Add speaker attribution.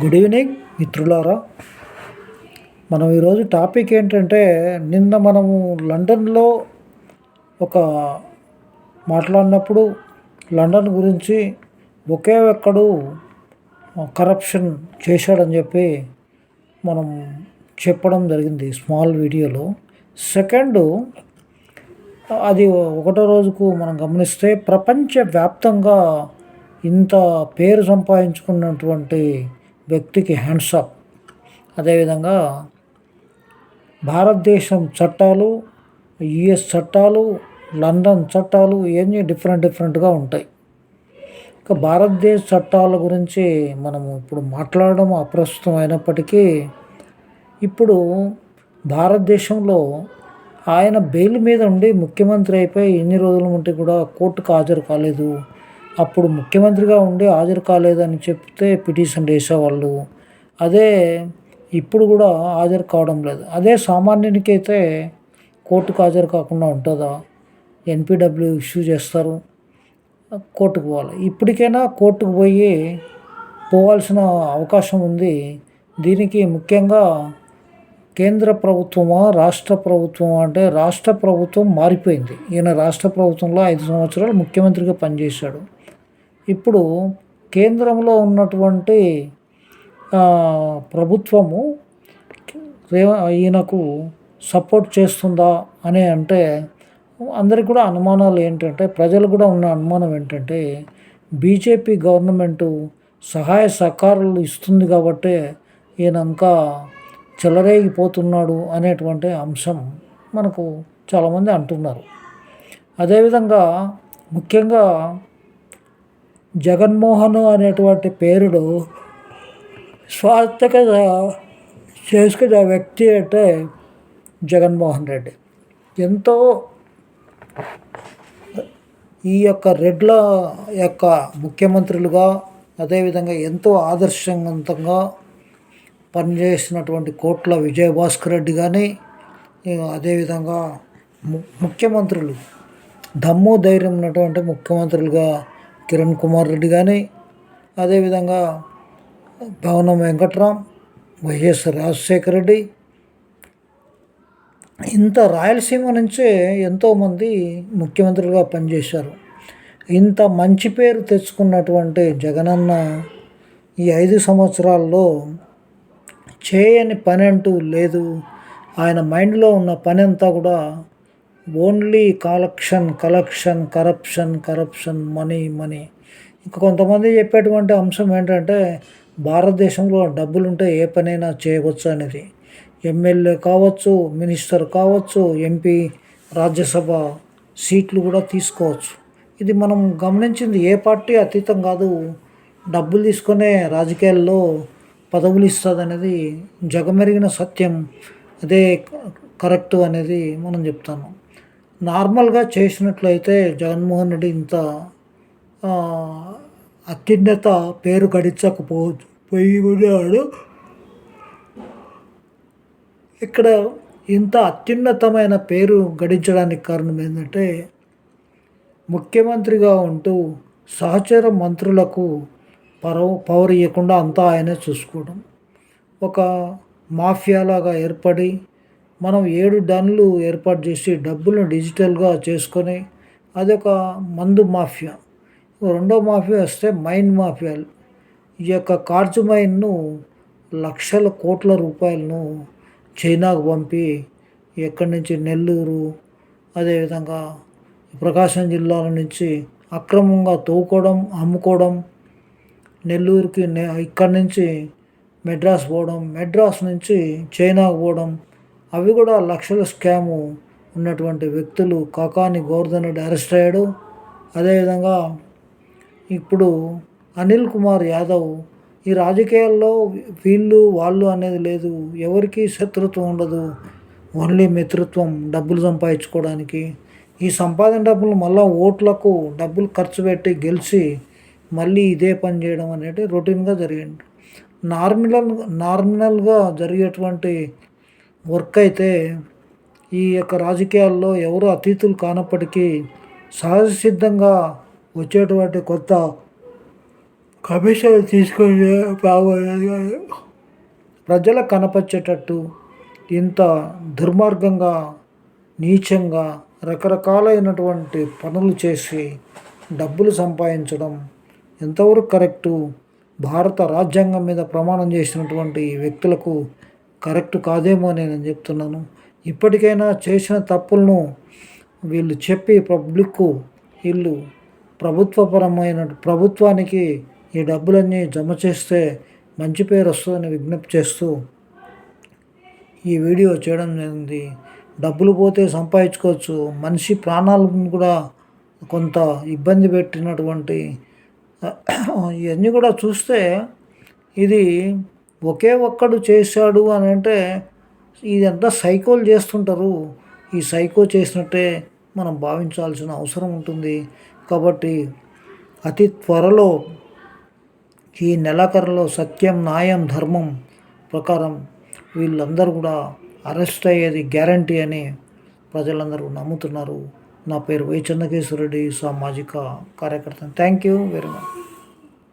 Speaker 1: Good evening మిత్రులారా. మనం ఈరోజు టాపిక్ ఏంటంటే నిన్న మనము లండన్లో ఒక మాట్లాడినప్పుడు లండన్ గురించి ఒకే ఒక్కడు కరప్షన్ చేశాడని చెప్పి మనం చెప్పడం జరిగింది స్మాల్ వీడియోలో. సెకండ్ అది ఒకటో రోజుకు మనం గమనిస్తే ప్రపంచవ్యాప్తంగా ఇంత పేరు సంపాదించుకున్నటువంటి వ్యక్తికి హ్యాండ్స్ అప్ అదేవిధంగా భారతదేశం చట్టాలు యుఎస్ చట్టాలు లండన్ చట్టాలు ఇవన్నీ డిఫరెంట్ డిఫరెంట్గా ఉంటాయి. ఇక భారతదేశ చట్టాల గురించి మనము ఇప్పుడు మాట్లాడడం అప్రస్తుతం అయినప్పటికీ ఇప్పుడు భారతదేశంలో ఆయన బెయిల్ మీద ఉండి ముఖ్యమంత్రి అయిపోయి ఎన్ని రోజుల ఉంటే కూడా కోర్టుకు హాజరు కాలేదు. అప్పుడు ముఖ్యమంత్రిగా ఉండి హాజరు కాలేదని చెప్తే పిటిషన్ వేసేవాళ్ళు. అదే ఇప్పుడు కూడా హాజరు కావడం లేదు. అదే సామాన్యునికి అయితే కోర్టుకు హాజరు కాకుండా ఉంటుందా? ఎన్పిడబ్ల్యూ ఇష్యూ చేస్తారు. కోర్టుకు పోవాలి. ఇప్పటికైనా కోర్టుకు పోయి పోవాల్సిన అవకాశం ఉంది. దీనికి ముఖ్యంగా కేంద్ర ప్రభుత్వమా రాష్ట్ర ప్రభుత్వమా అంటే రాష్ట్ర ప్రభుత్వం మారిపోయింది. ఈయన రాష్ట్ర ప్రభుత్వంలో ఐదు సంవత్సరాలు ముఖ్యమంత్రిగా పనిచేశాడు. ఇప్పుడు కేంద్రంలో ఉన్నటువంటి ప్రభుత్వము ఈయనకు సపోర్ట్ చేస్తుందా అని అంటే అందరికి కూడా అనుమానాలు ఏంటంటే ప్రజలు కూడా ఉన్న అనుమానం ఏంటంటే బీజేపీ గవర్నమెంటు సహాయ సహకారాలు ఇస్తుంది కాబట్టి ఈయన ఇంకా చెలరేగిపోతున్నాడు అనేటువంటి అంశం మనకు చాలామంది అంటున్నారు. అదేవిధంగా ముఖ్యంగా జగన్మోహన్ అనేటువంటి పేరును స్వార్థకత చేసుకున్న వ్యక్తి అంటే జగన్మోహన్ రెడ్డి. ఎంతో ఈ యొక్క రెడ్ల యొక్క ముఖ్యమంత్రులుగా అదేవిధంగా ఎంతో ఆదర్శవంతంగా పనిచేసినటువంటి కోట్ల విజయభాస్కర్ రెడ్డి కానీ అదేవిధంగా ము ముఖ్యమంత్రులు దమ్ము ధైర్యం ఉన్నటువంటి ముఖ్యమంత్రులుగా కిరణ్ కుమార్ రెడ్డి కానీ అదేవిధంగా భవనం వెంకట్రామ్ వైఎస్ రాజశేఖర రెడ్డి. ఇంత రాయలసీమ నుంచే ఎంతోమంది ముఖ్యమంత్రులుగా పనిచేశారు. ఇంత మంచి పేరు తెచ్చుకున్నటువంటి జగనన్న ఈ ఐదు సంవత్సరాల్లో చేయని పని అంటూ లేదు. ఆయన మైండ్లో ఉన్న పని అంతా కూడా only collection collection corruption corruption money money ఇంకా కొంతమంది చెప్పేటువంటి అంశం ఏంటంటే భారతదేశంలో డబ్బులుంటే ఏ పనైనా చేయవచ్చు అనేది. ఎమ్మెల్యే కావచ్చు మినిస్టర్ కావచ్చు ఎంపీ రాజ్యసభ సీట్లు కూడా తీసుకోవచ్చు. ఇది మనం గమనించింది ఏ పార్టీ అతీతం కాదు డబ్బులు తీసుకునే రాజకీయాల్లో పదవులు ఇస్తుంది అనేది జగమెరిగిన సత్యం. అదే కరెక్ట్ అనేది మనం చెప్తాను. నార్మల్గా చేసినట్లయితే జగన్మోహన్ రెడ్డి ఇంత అత్యున్నత పేరు గడించకపోవచ్చు. పోయి ఉన్నాడు. ఇక్కడ ఇంత అత్యున్నతమైన పేరు గడించడానికి కారణం ఏంటంటే ముఖ్యమంత్రిగా ఉంటూ సహచర మంత్రులకు పరవ పవర్ ఇవ్వకుండా అంతా ఆయనే చూసుకోవడం. ఒక మాఫియాలాగా ఏర్పడి మనం ఏడు డన్లు ఏర్పాటు చేసి డబ్బులను డిజిటల్గా చేసుకొని అదొక మందు మాఫియా. రెండో మాఫియా వస్తే మైన్ మాఫియా. ఈ యొక్క కార్జు మైన్ను లక్షల కోట్ల రూపాయలను చైనాకు పంపి ఎక్కడి నుంచి నెల్లూరు అదేవిధంగా ప్రకాశం జిల్లాల నుంచి అక్రమంగా తోకోవడం అమ్ముకోవడం నెల్లూరుకి ఇక్కడి నుంచి మెడ్రాస్ పోవడం మెడ్రాస్ నుంచి చైనాకు పోవడం అవి కూడా లక్షల స్కాము ఉన్నటువంటి వ్యక్తులు కాకాని గోవర్ధన్ రెడ్డి అరెస్ట్ అయ్యాడు. అదేవిధంగా ఇప్పుడు అనిల్ కుమార్ యాదవ్ ఈ రాజకీయాల్లో వీళ్ళు వాళ్ళు అనేది లేదు. ఎవరికి శత్రుత్వం ఉండదు. ఓన్లీ మిత్రత్వం డబ్బులు సంపాదించుకోవడానికి. ఈ సంపాదన డబ్బులు మళ్ళా ఓట్లకు డబ్బులు ఖర్చు పెట్టి గెలిచి మళ్ళీ ఇదే పని చేయడం అనేది రొటీన్గా జరిగింది. నార్మల్ నార్మల్గా జరిగేటువంటి వర్క్ అయితే ఈ యొక్క రాజకీయాల్లో ఎవరు అతీతులు కానప్పటికీ సహజ సిద్ధంగా వచ్చేటువంటి కొత్త కమిషన్ తీసుకొని బాగోలేదు ప్రజలకు కనపరిచేటట్టు ఇంత దుర్మార్గంగా నీచంగా రకరకాలైనటువంటి పనులు చేసి డబ్బులు సంపాదించడం ఎంతవరకు కరెక్టు? భారత రాజ్యాంగం మీద ప్రమాణం చేసినటువంటి వ్యక్తులకు కరెక్ట్ కాదేమో అని నేను చెప్తున్నాను. ఇప్పటికైనా చేసిన తప్పులను వీళ్ళు చెప్పి పబ్లిక్కు వీళ్ళు ప్రభుత్వపరమైన ప్రభుత్వానికి ఈ డబ్బులన్నీ జమ చేస్తే మంచి పేరు వస్తుందని విజ్ఞప్తి చేస్తూ ఈ వీడియో చేయడం జరిగింది డబ్బులు పోతే సంపాదించుకోవచ్చు. మనిషి ప్రాణాలను కూడా కొంత ఇబ్బంది పెట్టినటువంటి ఇవన్నీ కూడా చూస్తే ఇది ఒకే ఒక్కడు చేశాడు అని అంటే ఇదంతా సైకోలు చేస్తుంటారు. ఈ సైకో చేసినట్టే మనం భావించాల్సిన అవసరం ఉంటుంది. కాబట్టి అతి త్వరలో ఈ నెలాఖరులో సత్యం న్యాయం ధర్మం ప్రకారం వీళ్ళందరూ కూడా అరెస్ట్ అయ్యేది గ్యారంటీ అని ప్రజలందరూ నమ్ముతున్నారు. నా పేరు వై చంద్రకేశ్వరరెడ్డి సామాజిక కార్యకర్త. Thank you very much.